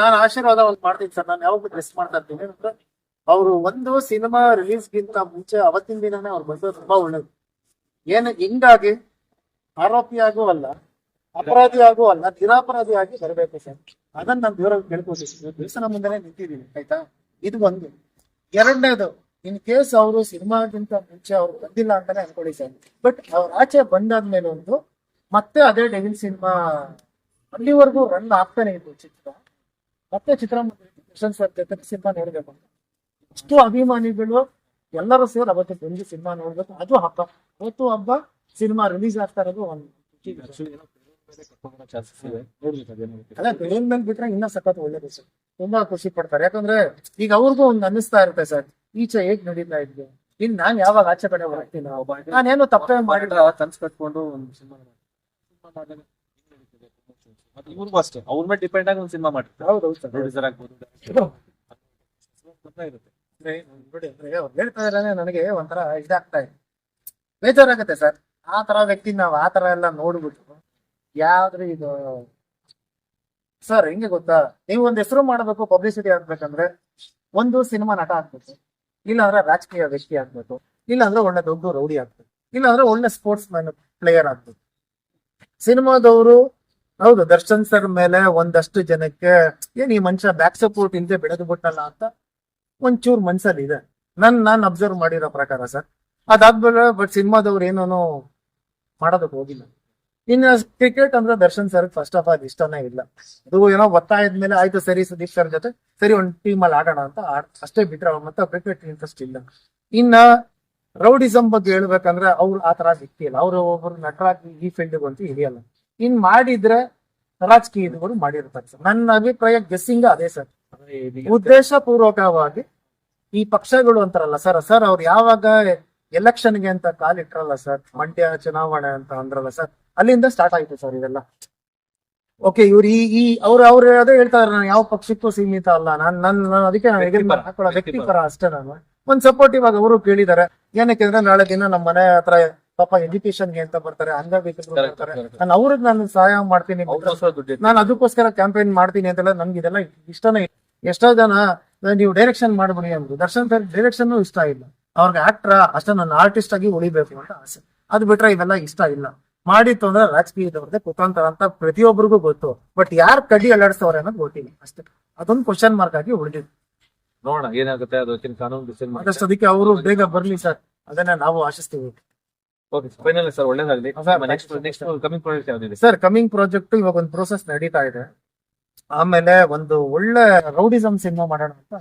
ನಾನು ಆಶೀರ್ವಾದ ಒಂದು ಮಾಡ್ತೀನಿ ಸರ್. ನಾನು ಯಾವಾಗ ಡ್ರೆಸ್ ಮಾಡ್ತಾ ಇರ್ತೀನಿ. ಅವರು ಒಂದು ಸಿನಿಮಾ ರಿಲೀಸ್ ಗಿಂತ ಮುಂಚೆ ಅವತ್ತಿನ ದಿನನೇ ಅವ್ರು ಬಂದು ತುಂಬಾ ಒಳ್ಳೇದು. ಏನು, ಹಿಂಗಾಗಿ ಆರೋಪಿಯಾಗೂ ಅಲ್ಲ ಅಪರಾಧಿ ಆಗೂ ಅಲ್ಲ ನಿರಾಪರಾಧಿ ಆಗಿ ಬರಬೇಕು ಸರ್. ಅದನ್ನ ನಾನು ದೇವರ ಕೇಳ್ಕೊತೀನಿ ದೇವಸ್ಥಾನ ಮುಂದೆನೆ ನಿಂತಿದ್ದೀನಿ ಆಯ್ತಾ? ಇದು ಒಂದು. ಎರಡನೇದು, ಇನ್ ಕೇಸ್ ಅವರು ಸಿನಿಮಾಗಿಂತ ಮುಂಚೆ ಅವ್ರು ಬಂದಿಲ್ಲ ಅಂತಾನೆ ಅನ್ಕೊಳ್ಳಿ ಸರ್. ಬಟ್ ಅವ್ರ ಆಚೆ ಬಂದಾದ್ಮೇಲೆ ಒಂದು, ಮತ್ತೆ ಅದೇ ಡೆವಿಲ್ ಸಿನಿಮಾ ಅಲ್ಲಿವರೆಗೂ ರನ್ ಆಗ್ತಾನೆ ಇತ್ತು ಚಿತ್ರ. ಮತ್ತೆ ಚಿತ್ರಮಂದಿರ ದರ್ಶನ್ ಸರ್ ಜೊತೆ ಸಿನಿಮಾ ನೋಡ್ಬೇಕು. ಅಂತ ಅಷ್ಟು ಅಭಿಮಾನಿಗಳು ಎಲ್ಲರೂ ಸೇರಿ ಅವತ್ತು ಬಂದು ಸಿನಿಮಾ ನೋಡ್ಬೇಕು. ಅದು ಹಬ್ಬ. ಅವತ್ತು ಹಬ್ಬ ಸಿನಿಮಾ ರಿಲೀಸ್ ಆಗ್ತಾ ಇರೋದು ಒಂದು ಅಲ್ಲ ಮೇಲೆ ಬಿಟ್ರೆ ಇನ್ನ ಸಖತ್ ಒಳ್ಳೇದು ಸರ್. ತುಂಬಾ ಖುಷಿ ಪಡ್ತಾರೆ. ಯಾಕಂದ್ರೆ ಈಗ ಅವ್ರಿಗೂ ಒಂದು ಅನ್ನಿಸ್ತಾ ಇರುತ್ತೆ ಸರ್. ಈಚೆ ಹೇಗ್ ನಡೀತಾ ಇದ್ವಿ ಇನ್ ನಾನ್ ಯಾವಾಗ ಆಚೆ ಕಡೆ ಹೋಗ್ತೀನಿ? ನಾನೇನು ತಪ್ಪೇ ಮಾಡಿಲ್ಲ. ತನ್ಸ್ ಕಟ್ಕೊಂಡು ಒಂದು ಸಿನಿಮಾ ಮತ್ತೆ ಇವ್ರಿಗೂ ಅಷ್ಟೇ. ಅವ್ರ ಮೇಲೆ ಡಿಪೆಂಡ್ ಆಗಿ ಒಂದು ಸಿನಿಮಾ ಮಾಡ್ತಾರೆ ಹೌದು ಸರ್. ಪ್ರೊಡ್ಯೂಸರ್ ಆಗ್ಬೋದು ಗೊತ್ತಾ ಇರುತ್ತೆ. ಅಂದ್ರೆ ನೋಡಿ ಅಂದ್ರೆ ಅವ್ರು ಹೇಳ್ತಾ ಇದ್ರೆ ನನಗೆ ಒಂಥರ ಇದಾಗ್ತಾ ಇದೆ. ಬೇಜಾರಾಗುತ್ತೆ ಸರ್. ಆ ತರ ವ್ಯಕ್ತಿ ನಾವು ಆ ತರ ಎಲ್ಲ ನೋಡ್ಬಿಟ್ಟು ಯಾವ್ದ್ರಿ ಇದು ಸರ್ ಹೆಂಗೆ ಗೊತ್ತಾ? ನೀವು ಒಂದ್ ಹೆಸರು ಮಾಡಬೇಕು ಪಬ್ಲಿಸಿಟಿ ಆಗ್ಬೇಕಂದ್ರೆ ಒಂದು ಸಿನಿಮಾ ನಟ ಆಗ್ಬೇಕು. ಇಲ್ಲಾಂದ್ರೆ ರಾಜಕೀಯ ವ್ಯಕ್ತಿ ಆಗ್ಬೇಕು. ಇಲ್ಲ ಅಂದ್ರೆ ಒಳ್ಳೆ ದೊಡ್ಡ ರೌಡಿ ಆಗ್ಬೇಕು. ಇಲ್ಲ ಅಂದ್ರೆ ಒಳ್ಳೆ ಸ್ಪೋರ್ಟ್ಸ್ ಮ್ಯಾನ್ ಪ್ಲೇಯರ್ ಆಗ್ಬೇಕು. ಸಿನಿಮಾದವರು ಹೌದು, ದರ್ಶನ್ ಸರ್ ಮೇಲೆ ಒಂದಷ್ಟು ಜನಕ್ಕೆ, ಏನ್ ಈ ಮನುಷ್ಯ ಬ್ಯಾಕ್ ಸಪೋರ್ಟ್ ಇಲ್ಲದೆ ಬೆಳೆದು ಬಿಟ್ಟಲ್ಲ ಅಂತ ಒಂಚೂರು ಮನ್ಸಲ್ಲಿ ಇದೆ ನನ್, ನಾನ್ ಅಬ್ಸರ್ವ್ ಮಾಡಿರೋ ಪ್ರಕಾರ ಸರ್. ಅದಾದ್ಮೇಲೆ ಬಟ್ ಸಿನಿಮಾದವ್ರು ಏನೋ ಮಾಡೋದಕ್ಕೆ ಹೋಗಿಲ್ಲ. ಇನ್ನು ಕ್ರಿಕೆಟ್ ಅಂದ್ರೆ Darshan sir first of all ಇಷ್ಟನೇ ಇಲ್ಲ. ಅದು ಏನೋ ಒತ್ತಾಯದ ಮೇಲೆ, ಆಯ್ತು ಸರಿ ಸುದೀಪ್ ಸರ್ ಜೊತೆ, ಸರಿ ಒಂದ್ ಟೀಮ್ ಅಲ್ಲಿ ಆಡೋಣ ಅಂತ ಅಷ್ಟೇ ಬಿಟ್ರೆ ಅವ್ರ ಮತ್ತೆ ಕ್ರಿಕೆಟ್ ಇಂಟ್ರೆಸ್ಟ್ ಇಲ್ಲ. ಇನ್ನ ರೌಡಿಸಂ ಬಗ್ಗೆ ಹೇಳ್ಬೇಕಂದ್ರೆ ಅವ್ರು ಆ ತರ ವ್ಯಕ್ತಿ ಇಲ್ಲ. ಅವ್ರು ಒಬ್ಬರು ನಟರಾಗಿ ಈ ಫೀಲ್ಡ್ ಅಂತೂ ಹಿಡಿಯಲ್ಲ. ಇನ್ ಮಾಡಿದ್ರೆ ರಾಜಕೀಯದವರು ಮಾಡಿರ್ತಾರೆ ಸರ್. ನನ್ನ ಅಭಿಪ್ರಾಯ ಗೆಸ್ಸಿಂಗ್ ಅದೇ ಸರ್. ಉದ್ದೇಶ ಪೂರ್ವಕವಾಗಿ ಈ ಪಕ್ಷಗಳು ಅಂತಾರಲ್ಲ ಸರ್ ಸರ್ ಅವ್ರು ಯಾವಾಗ ಎಲೆಕ್ಷನ್ಗೆ ಅಂತ ಕಾಲಿಟ್ರಲ್ಲ ಸರ್ ಮಂಡ್ಯ ಚುನಾವಣೆ ಅಂತ ಅಂದ್ರಲ್ಲ ಸರ್ ಅಲ್ಲಿಂದ ಸ್ಟಾರ್ಟ್ ಆಯ್ತು ಸರ್ ಇದೆಲ್ಲ. ಓಕೆ ಇವ್ರು ಈ ಈ ಅವ್ರು ಅವ್ರು ಅದೇ ಹೇಳ್ತಾರೆ ನಾನು ಯಾವ ಪಕ್ಷಕ್ಕೂ ಸೀಮಿತ ಅಲ್ಲ ನಾನ್ ನನ್ ನಾನು ಅದಕ್ಕೆ ನಾನು ಹಾಕೊಳ್ಳೋ. ವ್ಯಕ್ತಿಪರ. ಅಷ್ಟೇ ನಾನು. ಒಂದ್ ಸಪೋರ್ಟಿವ್ ಆಗಿ ಅವರು ಕೇಳಿದ್ದಾರೆ ಏನಕ್ಕೆ ಅಂದ್ರೆ ನಾಳೆ ದಿನ ನಮ್ಮ ಮನೆ ಹತ್ರ ಪಾಪ ಎಜುಕೇಶನ್ಗೆ ಅಂತ ಬರ್ತಾರೆ ಅಂಗವಿಕಲರು ಬರ್ತಾರೆ. ನಾನು ಅವ್ರಿಗೆ ನಾನು ಸಹಾಯ ಮಾಡ್ತೀನಿ ನಾನು ಅದಕ್ಕೋಸ್ಕರ ಕ್ಯಾಂಪೇನ್ ಮಾಡ್ತೀನಿ ಅಂತೆಲ್ಲ ನಮ್ಗೆ ಇದೆಲ್ಲ ಇಷ್ಟನೇ. ಎಷ್ಟೋ ಜನ "ನಾನ್ ನೀವು ಡೈರೆಕ್ಷನ್ ಮಾಡ್ಬಿಡಿ ಅಂದ್ರು. ದರ್ಶನ್ ಸರ್ ಡೈರೆಕ್ಷನ್ ಇಷ್ಟ ಇಲ್ಲ. ಅವ್ರಿಗೆ ಆಕ್ಟ್ರ ಅಷ್ಟೇ ನಾನು ಆರ್ಟಿಸ್ಟ್ ಆಗಿ ಉಳಿಬೇಕು ಅಂತ ಆಸೆ. ಅದು ಬಿಟ್ರೆ ಇವೆಲ್ಲ ಇಷ್ಟ ಇಲ್ಲ. ಮಾಡಿತ್ತು ಅಂದ್ರೆ ರಾಜಕೀಯದವ್ರದ್ದೇ ಕುತಾಂತರ ಅಂತ ಪ್ರತಿಯೊಬ್ಬರಿಗೂ ಗೊತ್ತು. ಬಟ್ ಯಾರ್ ಕಡಿ ಅಲ್ಲಾಡಿಸ್ತವ್ರೆ ಅನ್ನೋದು ಗೊತ್ತಿಲ್ಲ. ಅಷ್ಟೇ. ಅದೊಂದು ಕ್ವಶನ್ ಮಾರ್ಕ್ ಆಗಿ ಉಳಿದಿದೆ. ನೋಡೋಣ ಏನಾಗುತ್ತೆ ಅದು ಕಾನೂನು ಅದಕ್ಕೆ ಅವರು ಬೇಗ ಬರ್ಲಿ ಸರ್. ಅದನ್ನ ನಾವು ಆಶಿಸ್ತೀವಿ. ಓಕೆ ಫೈನಲ್ ಸರ್ ಒಳ್ಳೇದಾಗಲಿ. ನೆಕ್ಸ್ಟ್ ನೆಕ್ಸ್ಟ್ ಕಮಿಂಗ್ ಪ್ರಾಜೆಕ್ಟ್ ಯಾವ್ದಿದೆ? ಸರ್ ಕಮಿಂಗ್ ಪ್ರಾಜೆಕ್ಟ್ ಇವಾಗ ಒಂದು ಪ್ರೋಸೆಸ್ ನಡೀತಾ ಇದೆ. ಆಮೇಲೆ ಒಂದು ಒಳ್ಳೆ ರೌಡಿಸಮ್ ಸಿನಿಮಾ ಮಾಡೋಣ ಅಂತ.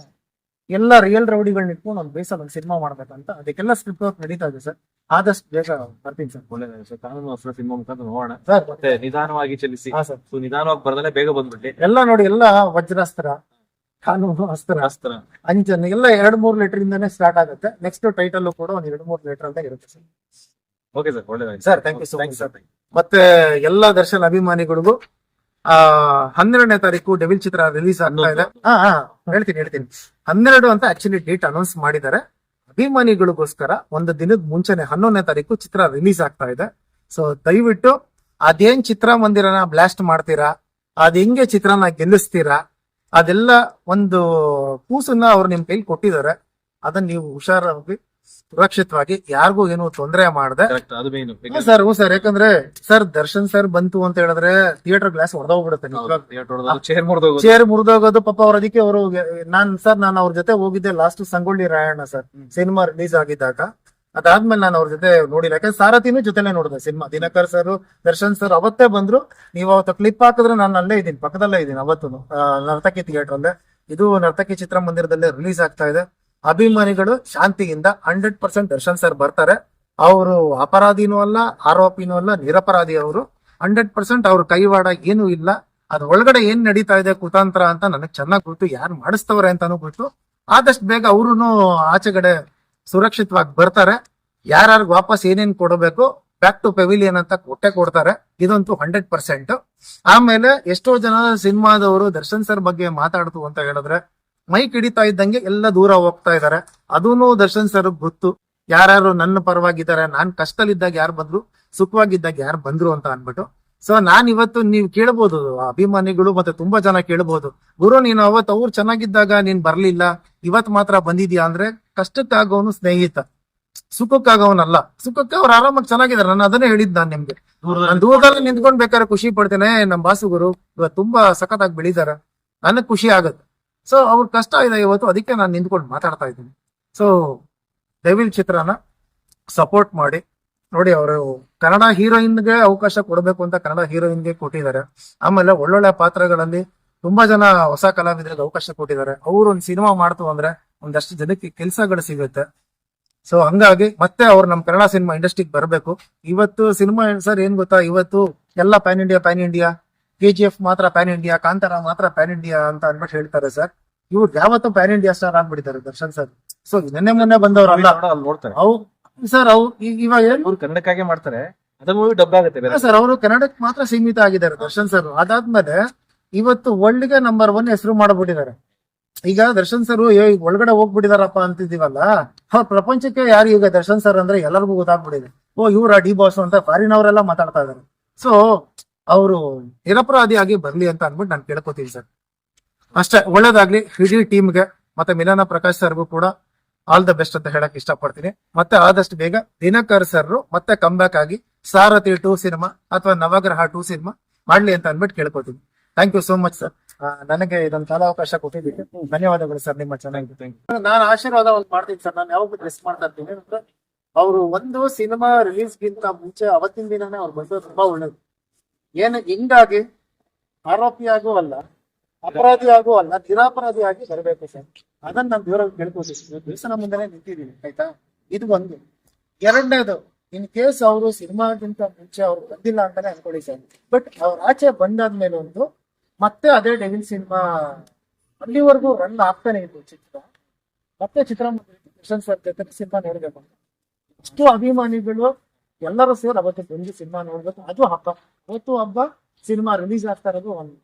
ಎಲ್ಲ ರಿಯಲ್ ರೌಡಿಗಳನ್ನ ಇಟ್ಕೊಂಡು ಒಂದು ಬೇಸಲ್ ಒಂದು ಸಿನಿಮಾ ಮಾಡ್ಬೇಕಂತ. ಅದಕ್ಕೆಲ್ಲ ಸ್ಕ್ರಿಪ್ಟ್ ವರ್ಕ್ ನಡೀತಾ ಇದೆ ಸರ್ ಆದಷ್ಟು ಬೇಗ ಬರ್ತೀನಿ ಸರ್ ಒಳ್ಳೇದಾಗಿದೆ ಸರ್ ಕಾನೂನು ಅಸ್ತ್ರ ಸಿನಿಮಾ ಮುಖಾಂತರ ನೋಡೋಣ. ಸರ್ ಮತ್ತೆ ನಿಧಾನವಾಗಿ ಚಲಿಸಿ. ಹಾ ಸರ್ ನಿಧಾನವಾಗಿ ಬರ್ದಲ್ಲೇ ಬೇಗ ಬಂದ್ಬಿಟ್ಟಿ ಎಲ್ಲ ನೋಡಿ ಎಲ್ಲ ವಜ್ರಾಸ್ತ್ರ ಕಾನೂನು ಅಸ್ತ್ರ ಅಸ್ತ್ರ ಅಂಜನ್ ಎಲ್ಲ ಎರಡ್ ಮೂರ್ ಲೀಟರ್ ಇಂದಾನೆ ಸ್ಟಾರ್ಟ್ ಆಗುತ್ತೆ. ನೆಕ್ಸ್ಟ್ ಟೈಟಲ್ ಕೂಡ ಒಂದ್ ಎರಡ್ ಮೂರ್ ಲೀಟರ್ ಅಂತ ಇರುತ್ತೆ sir okay sir sir thank you so much sir. ಮತ್ತೆ ಎಲ್ಲ ದರ್ಶನ್ ಅಭಿಮಾನಿಗಳಿಗೂ ಆ ಹನ್ನೆರಡನೇ ತಾರೀಕು ಡೆವಿಲ್ ಚಿತ್ರ ರಿಲೀಸ್ ಆಗ್ತಾ ಇದೆ. ಹಾ ಹಾ. ಹೇಳ್ತೀನಿ ಹೇಳ್ತೀನಿ. ಹನ್ನೆರಡು ಅಂತ ಆಕ್ಚುಲಿ ಡೇಟ್ ಅನೌನ್ಸ್ ಮಾಡಿದ್ದಾರೆ. ಅಭಿಮಾನಿಗಳಿಗೋಸ್ಕರ ಒಂದು ದಿನದ ಮುಂಚೆನೆ ಹನ್ನೊಂದನೇ ತಾರೀಕು ಚಿತ್ರ ರಿಲೀಸ್ ಆಗ್ತಾ ಇದೆ. ಸೊ ದಯವಿಟ್ಟು ಅದೇನ್ ಚಿತ್ರಮಂದಿರನ ಬ್ಲಾಸ್ಟ್ ಮಾಡ್ತೀರಾ? ಅದ್ ಹೆಂಗೆ ಚಿತ್ರನ ಗೆಲ್ಲಿಸ್ತೀರಾ? ಅದೆಲ್ಲ ಒಂದು ಕೂಸನ್ನ ಅವ್ರು ನಿಮ್ ಕೈಲಿ ಕೊಟ್ಟಿದ್ದಾರೆ. ಅದನ್ನ ನೀವು ಹುಷಾರಾಗಿ ಸುರಕ್ಷಿತವಾಗಿ ಯಾರಿಗೂ ಏನು ತೊಂದರೆ ಮಾಡದೆ. ಸರ್ ಹ್ಞೂ ಸರ್ ಯಾಕಂದ್ರೆ ಸರ್ ದರ್ಶನ್ ಸರ್ ಬಂತು ಅಂತ ಹೇಳಿದ್ರೆ ಥಿಯೇಟರ್ ಗ್ಲಾಸ್ ಹೊಡೆದೋಗ್ಬಿಡುತ್ತೆ ಚೇರ್ ಮುರಿದೋಗೋದು. ಚೇರ್ ಮುರಿದೋಗೋದು ಪಾಪ ಅವ್ರ ಅದಕ್ಕೆ ಅವರು ನಾನ್ ಸರ್ ನಾನು ಅವ್ರ ಜೊತೆ ಹೋಗಿದ್ದೆ last Sangolli Rayanna sir. Cinema release ಆಗಿದ್ದಾಗ. ಅದಾದ್ಮೇಲೆ ನಾನು ಅವ್ರ ಜೊತೆ ನೋಡಿಲ್ಲ ಯಾಕಂದ್ರೆ ಸಾರಥಿನೂ ಜೊತೆಲೆ ನೋಡಿದೆ cinema. Dinakar sir Darshan sir ಅವತ್ತೇ ಬಂದ್ರು. ನೀವು ಅವತ್ತು ಕ್ಲಿಪ್ ಹಾಕಿದ್ರೆ ನಾನು ಅಲ್ಲೇ ಇದ್ದೀನಿ ಪಕ್ಕದಲ್ಲೇ ಇದ್ದೀನಿ ಅವತ್ತು ನರ್ತಕಿ ಥಿಯೇಟರ್ ಅಲ್ಲೇ ಇದು ನರ್ತಕಿ ಚಿತ್ರಮಂದಿರದಲ್ಲೇ ರಿಲೀಸ್ ಆಗ್ತಾ ಇದೆ. ಅಭಿಮಾನಿಗಳು ಶಾಂತಿಯಿಂದ ಹಂಡ್ರೆಡ್ ಪರ್ಸೆಂಟ್ ದರ್ಶನ್ ಸರ್ ಬರ್ತಾರೆ. ಅವರು ಅಪರಾಧಿನೂ ಅಲ್ಲ, ಆರೋಪಿನೂ ಅಲ್ಲ, ನಿರಪರಾಧಿ ಅವರು. ಹಂಡ್ರೆಡ್ ಪರ್ಸೆಂಟ್ ಅವ್ರ ಕೈವಾಡ ಏನೂ ಇಲ್ಲ. ಅದ್ ಒಳಗಡೆ ಏನ್ ನಡೀತಾ ಇದೆ ಕುತಂತ್ರ ಅಂತ ನನಗೆ ಚೆನ್ನಾಗಿ ಗೊತ್ತು. ಯಾರು ಮಾಡಿಸ್ತವ್ರೆ ಅಂತಾನು ಗೊತ್ತು. ಆದಷ್ಟು ಬೇಗ ಅವರು ಆಚೆಗಡೆ ಸುರಕ್ಷಿತವಾಗಿ ಬರ್ತಾರೆ. ಯಾರ್ಯಾರು ವಾಪಸ್ ಏನೇನ್ ಕೊಡಬೇಕು, ಬ್ಯಾಕ್ ಟು ಪೆವಿಲಿಯನ್ ಅಂತ ಕೊಟ್ಟೆ ಕೊಡ್ತಾರೆ. ಇದಂತೂ ಹಂಡ್ರೆಡ್ ಪರ್ಸೆಂಟ್. ಆಮೇಲೆ ಎಷ್ಟೋ ಜನ ಸಿನಿಮಾದವರು ದರ್ಶನ್ ಸರ್ ಬಗ್ಗೆ ಮಾತಾಡ್ತು ಅಂತ ಹೇಳಿದ್ರೆ ಮೈಕ್ ಹಿಡಿತಾ ಇದ್ದಂಗೆ ಎಲ್ಲ ದೂರ ಹೋಗ್ತಾ ಇದಾರೆ ಅದೂನು ದರ್ಶನ್ ಸರ್ ಗೊತ್ತು. ಯಾರು ನನ್ನ ಪರವಾಗಿದ್ದಾರೆ, ನಾನ್ ಕಷ್ಟದಲ್ಲಿದ್ದಾಗ ಯಾರು ಬಂದ್ರು, ಸುಖವಾಗಿದ್ದಾಗ ಯಾರು ಬಂದ್ರು ಅಂತ ಅನ್ಬಿಟ್ಟು. ಸೊ ನಾನ್ ಇವತ್ತು ನೀವು ಕೇಳ್ಬೋದು, ಅಭಿಮಾನಿಗಳು ಮತ್ತೆ ತುಂಬಾ ಜನ ಕೇಳ್ಬೋದು. ಗುರು, ನೀನು ಅವತ್ ಅವ್ರು ಚೆನ್ನಾಗಿದ್ದಾಗ ನೀನ್ ಬರ್ಲಿಲ್ಲ. ಇವತ್ ಮಾತ್ರ ಬಂದಿದ್ಯಾ ಅಂದ್ರೆ ಕಷ್ಟಕ್ಕಾಗವನು ಸ್ನೇಹಿತ. ಸುಖಕ್ಕಾಗವನಲ್ಲ ಸುಖಕ್ಕೆ ಅವ್ರು ಆರಾಮಾಗಿ ಚೆನ್ನಾಗಿದ್ದಾರೆ. ನಾನು ಅದನ್ನೇ ಹೇಳಿದ್ ನಾನ್ ನಿಮ್ಗೆ. ದೂರದಲ್ಲಿ ನಿಂತ್ಕೊಂಡ್ ಬೇಕಾದ್ರೆ ಖುಷಿ ಪಡ್ತೇನೆ. ನಮ್ ಬಾಸುಗುರು ಇವತ್ತು ತುಂಬಾ ಸಖತ್ ಆಗಿ ಬೆಳಿದಾರ ನನಗ್ ಖುಷಿ ಆಗತ್ತೆ. ಸೊ ಅವ್ರ ಕಷ್ಟ ಇದೆ ಇವತ್ತು, ಅದಕ್ಕೆ ನಾನು ನಿಂತ್ಕೊಂಡು ಮಾತಾಡ್ತಾ ಇದ್ದೀನಿ. ಸೊ ಡೆವಿಲ್ ಚಿತ್ರನ ಸಪೋರ್ಟ್ ಮಾಡಿ, ನೋಡಿ ಅವರು ಕನ್ನಡ ಹೀರೋಯಿನ್ಗೆ ಅವಕಾಶ ಕೊಡಬೇಕು ಅಂತ ಕನ್ನಡ ಹೀರೋಯಿನ್ಗೆ ಕೊಟ್ಟಿದ್ದಾರೆ. ಆಮೇಲೆ ಒಳ್ಳೊಳ್ಳೆ ಪಾತ್ರಗಳಲ್ಲಿ ತುಂಬಾ ಜನ ಹೊಸ ಕಲಾವಿದರಿಗೆ ಅವಕಾಶ ಕೊಟ್ಟಿದ್ದಾರೆ. ಅವ್ರು ಒಂದು ಸಿನಿಮಾ ಮಾಡ್ತು ಅಂದ್ರೆ ಒಂದಷ್ಟು ಜನಕ್ಕೆ ಕೆಲಸಗಳು ಸಿಗುತ್ತೆ. ಸೊ ಹಂಗಾಗಿ ಮತ್ತೆ ಅವ್ರು ನಮ್ಮ ಕನ್ನಡ ಸಿನಿಮಾ ಇಂಡಸ್ಟ್ರಿಗೆ ಬರಬೇಕು. ಇವತ್ತು ಸಿನಿಮಾ, ಸರ್ ಏನ್ ಗೊತ್ತಾ? ಇವತ್ತು ಎಲ್ಲ pan India pan India. K G F ಮಾತ್ರ ಪ್ಯಾನ್ ಇಂಡಿಯಾ ಕಾಂತಾರ ಮಾತ್ರ ಪ್ಯಾನ್ ಇಂಡಿಯಾ ಅಂತ ಅನ್ಬಿಟ್ಟು ಹೇಳ್ತಾರೆ ಸರ್ ಇವ್ರು ಯಾವತ್ತೂ ಪ್ಯಾನ್ ಇಂಡಿಯಾ ಸ್ಟಾರ್ ಆಗ್ಬಿಟ್ಟಿದ್ದಾರೆ ದರ್ಶನ್ ಸರ್ ಸೊ ನಿನ್ನೆ ಮೊನ್ನೆ ಬಂದವರು ಅಲ್ಲಿ. ನೋಡ್ತಾರೆ. ಅವು ಸರ್ ಅವು ಇವಾಗ ಏನು? ಅವ್ರು ಕನ್ನಡಕ್ಕಾಗೆ ಮಾಡ್ತಾರೆ. ಅದ ಮೂವಿ ಡಬ್ ಆಗುತ್ತೆ ಸರ್ ಅವರು ಕನ್ನಡಕ್ಕೆ ಮಾತ್ರ ಸೀಮಿತ ಆಗಿದ್ದಾರೆ ದರ್ಶನ್ ಸರ್ ಅದಾದ್ಮೇಲೆ ಇವತ್ತು ವರ್ಲ್ಡ್ಗೆ ನಂಬರ್ ಒನ್ ಹೆಸರು ಮಾಡ್ಬಿಟ್ಟಿದ್ದಾರೆ. ಈಗ ದರ್ಶನ್ ಸರ್ ಒಳಗಡೆ ಹೋಗ್ಬಿಟ್ಟಿದಾರಪ್ಪ ಅಂತಿದೀವಲ್ಲ ಅವ್ರ ಪ್ರಪಂಚಕ್ಕೆ ಯಾರು ಈಗ ದರ್ಶನ್ ಸರ್ ಅಂದ್ರೆ ಎಲ್ಲರಿಗೂ ಗೊತ್ತಾಗ್ಬಿಟ್ಟಿದೆ. ಓ ಇವ್ರ ಡಿ ಬಾಸ್ ಅಂತ ಫಾರಿನ್ ಅವರೆಲ್ಲ ಮಾತಾಡ್ತಾ ಇದಾರೆ ಸೊ ಅವರು ನಿರಪರಾಧಿಯಾಗಿ ಬರ್ಲಿ ಅಂತ ಅನ್ಬಿಟ್ಟು ನಾನು ಕೇಳ್ಕೊತೀನಿ ಸರ್. ಅಷ್ಟೇ ಒಳ್ಳೇದಾಗ್ಲಿ ಇಡೀ ಟೀಮ್ಗೆ ಮತ್ತೆ ಮಿಲನ ಪ್ರಕಾಶ್ ಸರ್ಗೂ ಕೂಡ ಆಲ್ ದ ಬೆಸ್ಟ್ ಅಂತ ಹೇಳಕ್ ಇಷ್ಟಪಡ್ತೀನಿ. ಮತ್ತೆ ಆದಷ್ಟು ಬೇಗ ದಿನಕರ್ ಸರ್ ಮತ್ತೆ ಕಮ್ ಬ್ಯಾಕ್ ಆಗಿ ಸಾರಥಿ ಟೂ ಸಿನಿಮಾ ಅಥವಾ ನವಗ್ರಹ ಟೂ ಸಿನಿಮಾ ಮಾಡ್ಲಿ ಅಂತ ಅನ್ಬಿಟ್ಟು ಕೇಳ್ಕೊತೀನಿ. Thank you so much sir ನನಗೆ ಇದೊಂದು ಕಾಲಾವಕಾಶ ಕೊಟ್ಟಿದ್ದಕ್ಕೆ ಧನ್ಯವಾದಗಳು ಸರ್ ನಿಮ್ಮ ಚೆನ್ನಾಗಿ. ನಾನು ಆಶೀರ್ವಾದ ಒಂದು ಮಾಡ್ತೀನಿ ಸರ್ ನಾನು ಯಾವಾಗ ರೆಸ್ಟ್ ಮಾಡ್ತಾ ಇರ್ತೀನಿ. ಅವರು ಒಂದು ಸಿನಿಮಾ ರಿಲೀಸ್ ಗಿಂತ ಮುಂಚೆ ಅವತ್ತಿನ ದಿನನೇ ಅವ್ರು ಬಂದು ತುಂಬಾ ಒಳ್ಳೇದು. ಏನು ಹಿಂಗಾಗಿ ಆರೋಪಿಯಾಗೂ ಅಲ್ಲ, ಅಪರಾಧಿಯಾಗೂ ಅಲ್ಲ, ನಿರಾಪರಾಧಿಯಾಗಿ ಬರಬೇಕು ಸರ್. ಅದನ್ನ ನಾನು ದೂರ ಕೇಳ್ಕೊತೀನಿ ದೇವಸ್ಥಾನ ಮುಂದೆನೆ ನಿಂತಿದ್ದೀನಿ ಆಯ್ತಾ? ಇದು ಒಂದು. ಎರಡನೇದು, ಇನ್ ಕೇಸ್ ಅವರು ಸಿನಿಮಾಗಿಂತ ಮುಂಚೆ ಅವ್ರು ಬಂದಿಲ್ಲ ಅಂತಾನೆ ಅನ್ಕೊಳ್ಳಿ ಸರ್. ಬಟ್ ಅವ್ರ ಆಚೆ ಬಂದಾದ್ಮೇಲೆ ಒಂದು, ಮತ್ತೆ ಅದೇ ಡೆವಿಲ್ ಸಿನಿಮಾ ಅಲ್ಲಿವರೆಗೂ ರನ್ ಆಗ್ತಾನೆ ಇತ್ತು ಚಿತ್ರ. ಮತ್ತೆ ಚಿತ್ರ ದರ್ಶನ್ ಸರ್ ಜೊತೆ ಸಿನಿಮಾ ನೋಡ್ಬೇಕು ಅಷ್ಟು ಅಭಿಮಾನಿಗಳು ಎಲ್ಲರೂ ಸೇರಿ ಅವತ್ತು ಬಂದು ಸಿನಿಮಾ ನೋಡ್ಬೇಕು. ಅದು ಹಬ್ಬ. ಅವತ್ತು ಹಬ್ಬ ಸಿನಿಮಾ ರಿಲೀಸ್ ಆಗ್ತಾ ಇರೋದು ಒಂದು.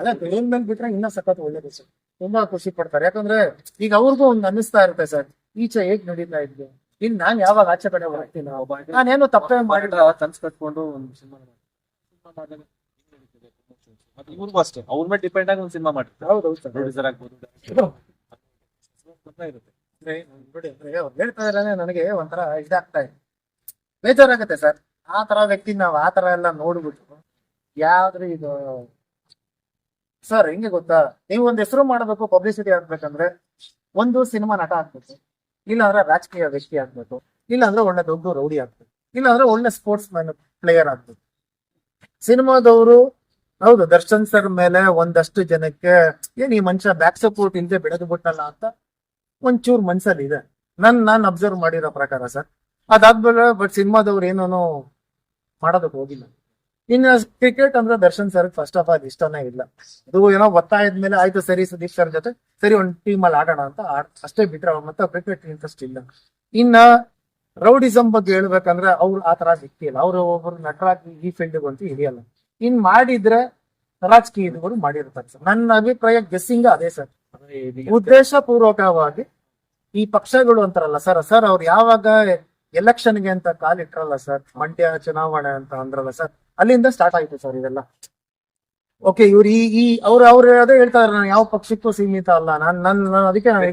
ಅದೇ ಮೇಲೆ ಬಿಟ್ರೆ ಇನ್ನೂ ಸಖತ್ ಒಳ್ಳೇದು ಸರ್. ತುಂಬಾ ಖುಷಿ ಪಡ್ತಾರೆ. ಯಾಕಂದ್ರೆ ಈಗ ಅವ್ರಿಗೂ ಒಂದು ಅನ್ನಿಸ್ತಾ ಇರುತ್ತೆ ಸರ್. ಈಚೆ ಹೇಗ್ ನಡೀತಾ ಇದ್ವಿ ಇನ್ ನಾನ್ ಯಾವಾಗ ಆಚೆ ಕಡೆ ಹೋಗ್ತೀನಿ? ನಾನೇನು ತಪ್ಪೇ ಮಾಡಿಲ್ಲ. ತನ್ಸ್ ಕನ್ಸ್ ಕಟ್ಕೊಂಡು ಒಂದು ಸಿನಿಮಾ? ಮತ್ತೆ ಇವ್ರಿಗೂ ಅಷ್ಟೇ. ಅವ್ರ ಮೇಲೆ ಡಿಪೆಂಡ್ ಆಗಿ ಒಂದು ಸಿನಿಮಾ ಮಾಡ್ತಾರೆ. ಹೌದು ಸರ್. ಪ್ರೊಡ್ಯೂಸರ್ ಆಗ್ಬೋದು ಇರುತ್ತೆ. ನನಗೆ ಒಂಥರ ಇದಾಗ್ತಾ ಇದೆ. ಬೇಜಾರಾಗತ್ತೆ ಸರ್. ಆ ತರ ವ್ಯಕ್ತಿ ನಾವು ಆ ತರ ಎಲ್ಲ ನೋಡ್ಬಿಟ್ಟು ಯಾವ್ದ್ರ ಇದು ಸರ್, ಹೆಂಗೆ ಗೊತ್ತಾ? ನೀವು ಒಂದ್ ಹೆಸರು ಮಾಡಬೇಕು, ಪಬ್ಲಿಸಿಟಿ ಆಗ್ಬೇಕಂದ್ರೆ ಒಂದು ಸಿನಿಮಾ ನಟ ಆಗ್ಬೇಕು. ಇಲ್ಲಾಂದ್ರೆ ರಾಜಕೀಯ ವ್ಯಕ್ತಿ ಆಗ್ಬೇಕು. ಇಲ್ಲಾಂದ್ರೆ ಒಳ್ಳೆ ದೊಡ್ಡ ರೌಡಿ ಆಗ್ಬೇಕು. ಇಲ್ಲಾಂದ್ರೆ ಒಳ್ಳೆ ಸ್ಪೋರ್ಟ್ಸ್ ಮ್ಯಾನ್ ಪ್ಲೇಯರ್ ಆಗ್ಬೇಕು. ಸಿನಿಮಾದವರು, ಹೌದು, ದರ್ಶನ್ ಸರ್ ಮೇಲೆ ಒಂದಷ್ಟು ಜನಕ್ಕೆ, ಏನ್ ಈ ಮನುಷ್ಯ ಬ್ಯಾಕ್ ಸಪೋರ್ಟ್ ಇಲ್ಲದೆ ಬೆಳೆದು ಬಿಟ್ಟಲ್ಲ ಅಂತ ಒಂಚೂರು ಮನ್ಸಲ್ಲಿ ಇದೆ ನನ್ ನಾನ್ ಅಬ್ಸರ್ವ್ ಮಾಡಿರೋ ಪ್ರಕಾರ ಸರ್. ಅದಾದ್ಮೇಲೆ ಬಟ್ ಸಿನಿಮಾದವ್ರು ಏನೋ ಮಾಡೋದಕ್ಕೆ ಹೋಗಿಲ್ಲ. ಇನ್ನು ಕ್ರಿಕೆಟ್ ಅಂದ್ರೆ Darshan sir first of all ಇಷ್ಟನೇ ಇಲ್ಲ. ಅದು ಏನೋ ಒತ್ತಾಯದ ಮೇಲೆ ಆಯ್ತು ಸರಿ ಸುದೀಪ್ ಸರ್ ಜೊತೆ ಸರಿ ಒಂದ್ ಟೀಮ್ ಅಲ್ಲಿ ಆಡೋಣ ಅಂತ ಅಷ್ಟೇ ಬಿಟ್ರೆ ಅವ್ರ ಮತ್ತೆ ಕ್ರಿಕೆಟ್ ಇಂಟ್ರೆಸ್ಟ್ ಇಲ್ಲ. ಇನ್ನ ರೌಡಿಸಮ್ ಬಗ್ಗೆ ಹೇಳ್ಬೇಕಂದ್ರೆ ಅವ್ರು ಆ ತರ ವ್ಯಕ್ತಿ ಇಲ್ಲ. ಅವ್ರು ಒಬ್ಬರು ನಟರಾಗಿ ಈ ಫೀಲ್ಡ್ ಅಂತೂ ಹಿಡಿಯಲ್ಲ. ಇನ್ ಮಾಡಿದ್ರೆ ರಾಜಕೀಯದವರು ಮಾಡಿರ್ತಾರೆ ಸರ್. ನನ್ನ ಅಭಿಪ್ರಾಯ ಗೆಸ್ಸಿಂಗ್ ಅದೇ ಸರ್. ಉದ್ದೇಶ ಪೂರ್ವಕವಾಗಿ ಈ ಪಕ್ಷಗಳು ಅಂತಾರಲ್ಲ ಸರ್ ಸರ್ ಅವ್ರು ಯಾವಾಗ ಎಲೆಕ್ಷನ್ಗೆ ಅಂತ ಕಾಲಿಟ್ರಲ್ಲ ಸರ್ ಮಂಡ್ಯ ಚುನಾವಣೆ ಅಂತ ಅಂದ್ರಲ್ಲ ಸರ್ ಅಲ್ಲಿಂದ ಸ್ಟಾರ್ಟ್ ಆಯ್ತು ಸರ್ ಇದೆಲ್ಲ. ಓಕೆ ಇವ್ರು ಈ ಅವ್ರು ಅವ್ರು ಅದೇ ಹೇಳ್ತಾರೆ ನಾನು ಯಾವ ಪಕ್ಷಕ್ಕೂ ಸೀಮಿತ ಅಲ್ಲ, ನಾನು ನನ್ನ ಅದಕ್ಕೆ ನಾನು